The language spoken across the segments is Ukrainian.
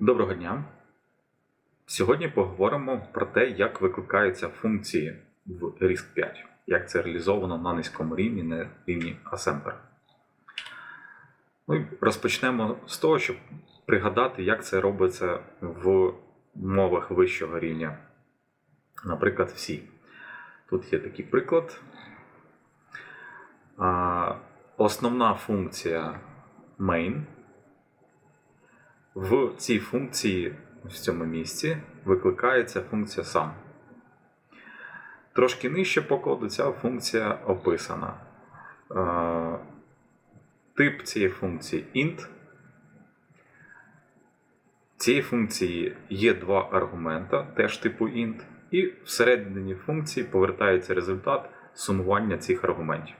Доброго дня! Сьогодні поговоримо про те, як викликаються функції в RISC 5, як це реалізовано на низькому рівні, на рівні Assembler. Ну розпочнемо з того, щоб пригадати, як це робиться в мовах вищого рівня, наприклад, в C. Тут є такий приклад. Основна функція main. В цій функції в цьому місці викликається функція sum. Трошки нижче по коду ця функція описана. Е, Тип цієї функції int. Цієї функції є два аргумента, теж типу int, і всередині функції повертається результат сумування цих аргументів.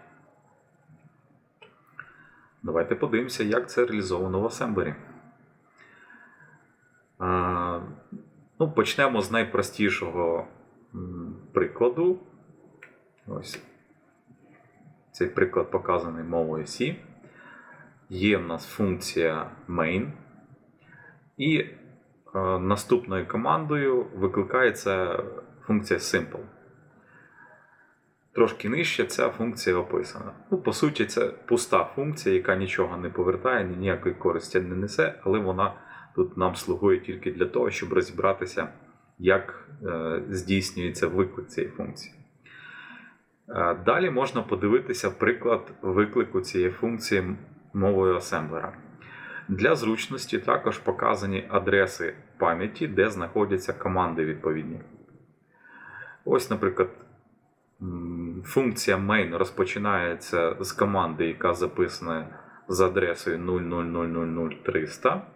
Давайте подивимося, як це реалізовано в асемблері. А, Ну, Почнемо з найпростішого прикладу. Ось цей приклад показаний мовою C. Є в нас функція main, і е, наступною командою викликається функція simple. Трошки нижче ця функція описана. Ну, По суті, це пуста функція, яка нічого не повертає, ніякої користі не несе, але вона тут нам слугує тільки для того, щоб розібратися, як е, здійснюється виклик цієї функції. Е, Далі можна подивитися приклад виклику цієї функції мовою асемблера. Для зручності також показані адреси пам'яті, де знаходяться команди відповідні. Ось, наприклад, функція main розпочинається з команди, яка записана з адресою 0000300.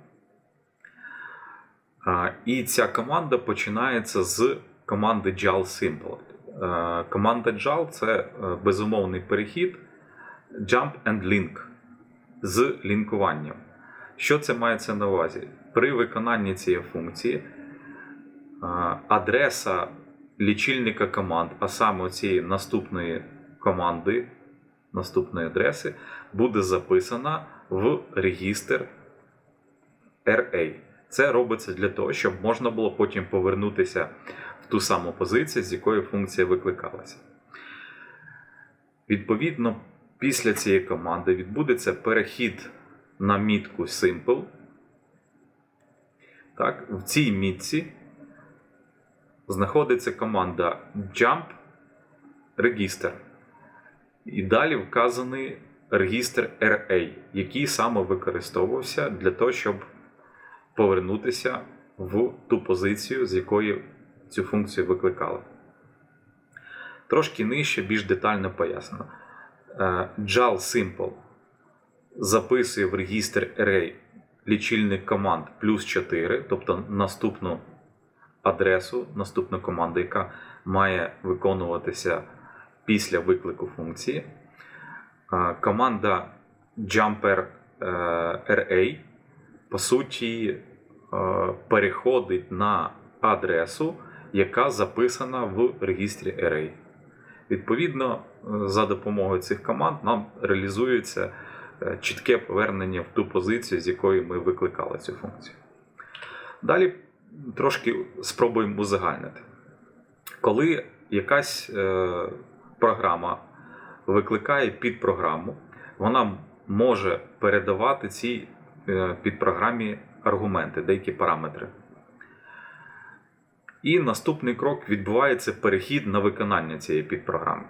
І ця команда починається з команди JAL Simple. Е, Команда JAL це е, безумовний перехід Jump and Link з лінкуванням. Що це мається на увазі? При виконанні цієї функції е, адреса лічильника команд, а саме цієї наступної команди, наступної адреси, буде записана в регістр RA. Це робиться для того, щоб можна було потім повернутися в ту саму позицію, з якої функція викликалася. Відповідно, після цієї команди відбудеться перехід на мітку Simple. Так, В цій мітці знаходиться команда Jump Register. І далі вказаний регістр RA, який саме використовувався для того, щоб повернутися в ту позицію, з якої цю функцію викликали. Трошки нижче, більш детально пояснено. Е, JAL Simple записує в регістр Array лічильник команд плюс 4, тобто наступну адресу, наступну команду, яка має виконуватися після виклику функції. Е, Команда Jumper е, RA по суті е, переходить на адресу, яка записана в регістрі Array. Відповідно, е, за допомогою цих команд нам реалізується е, чітке повернення в ту позицію, з якої ми викликали цю функцію. Далі трошки спробуємо узагальнити. Коли якась програма викликає підпрограму, вона може передавати цій е, підпрограмі аргументи, деякі параметри. І наступний крок відбувається перехід на виконання цієї підпрограми.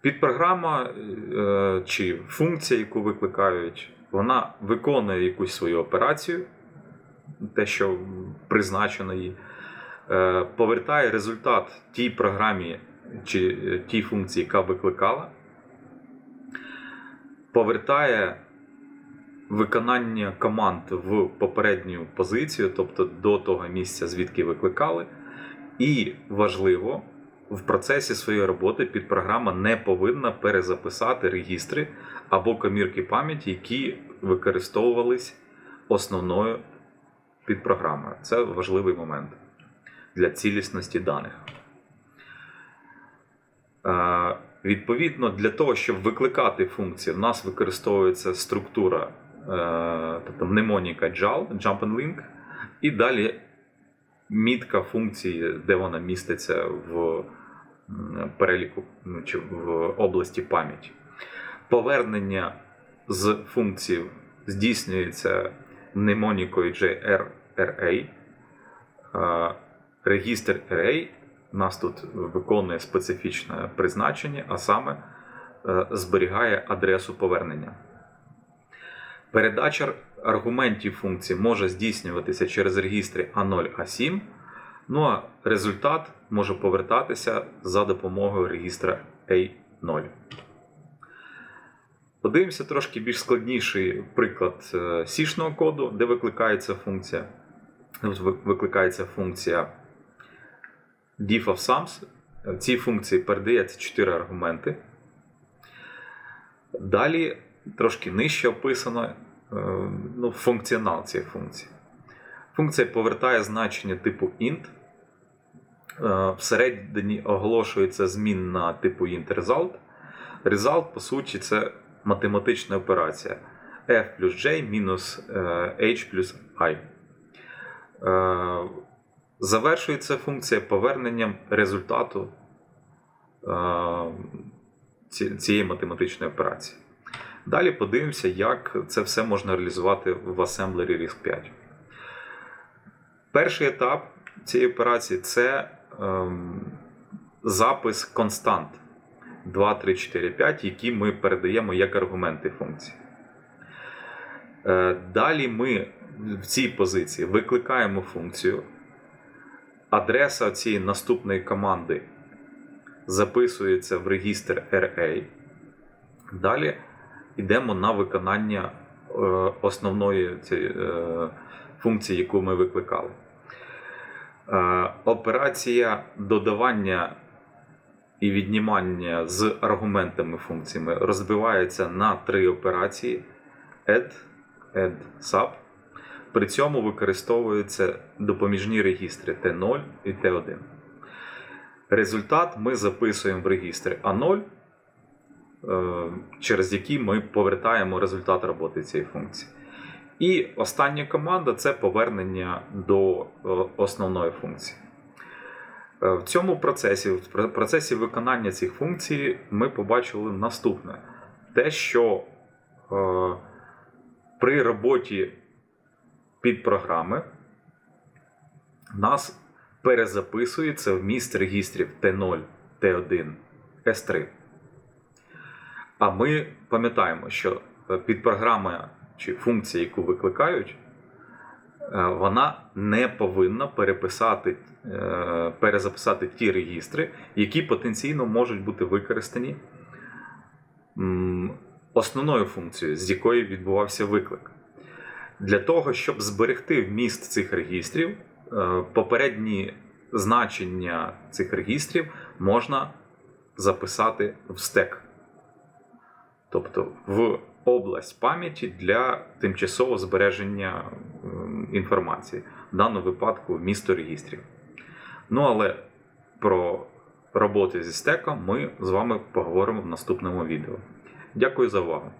Підпрограма е, чи функція, яку викликають, вона виконує якусь свою операцію, те, що призначено їй, е, повертає результат тій програмі чи тій функції, яка викликала, повертає виконання команд в попередню позицію, тобто до того місця, звідки викликали. І важливо, в процесі своєї роботи підпрограма не повинна перезаписати регістри або комірки пам'яті, які використовувались основною підпрограмою. Це важливий момент для цілісності даних. Е, Відповідно, для того, щоб викликати функції, в нас використовується структура тобто мнемоніка JAL, Jump and Link, і далі мітка функції, де вона міститься в переліку ну, чи в області пам'яті. Повернення з функції здійснюється мнемонікою JRRA. Е, Регістр array у нас тут виконує специфічне призначення, а саме е, зберігає адресу повернення. Передача аргументів функції може здійснюватися через регістри A0, A7, ну а результат може повертатися за допомогою регістра A0. Подивимося трошки більш складніший приклад е, C-шного коду, де викликається функція. Викликається функція diff of sums. В цій функції передається 4 аргументи. Далі трошки нижче описано е, ну, функціонал цієї функції. Функція повертає значення типу int. Е, Всередині оголошується змінна типу int result. Result, по суті, це математична операція f плюс j мінус е, h плюс i. Завершується функція поверненням результату цієї математичної операції. Далі подивимося, як це все можна реалізувати в асемблері RISC 5. Перший етап цієї операції це ем, запис констант 2, 3, 4, 5, які ми передаємо як аргументи функції. Е, Далі ми в цій позиції викликаємо функцію. Адреса цієї наступної команди записується в регістр RA. Далі йдемо на виконання е, основної цієї, е, функції, яку ми викликали. Е, Операція додавання і віднімання з аргументами функціями розбивається на три операції: add, add, sub. При цьому використовуються допоміжні регістри T0 і T1. Результат ми записуємо в регістр A0, е, через який ми повертаємо результат роботи цієї функції. І остання команда це повернення до е, основної функції. Е, В цьому процесі, в процесі виконання цих функцій, ми побачили наступне: те, що е, при роботі під програми нас перезаписується вміст регістрів T0, T1, S3. А ми пам'ятаємо, що е, підпрограма чи функція, яку викликають, е, вона не повинна переписати, е, перезаписати ті регістри, які потенційно можуть бути використані основною функцією, з якої відбувався виклик. Для того, щоб зберегти вміст цих регістрів, попередні значення цих регістрів можна записати в стек. Тобто в область пам'яті для тимчасового збереження ем, інформації, в даному випадку місто регістрів. Ну але про роботи зі стеком ми з вами поговоримо в наступному відео. Дякую за увагу!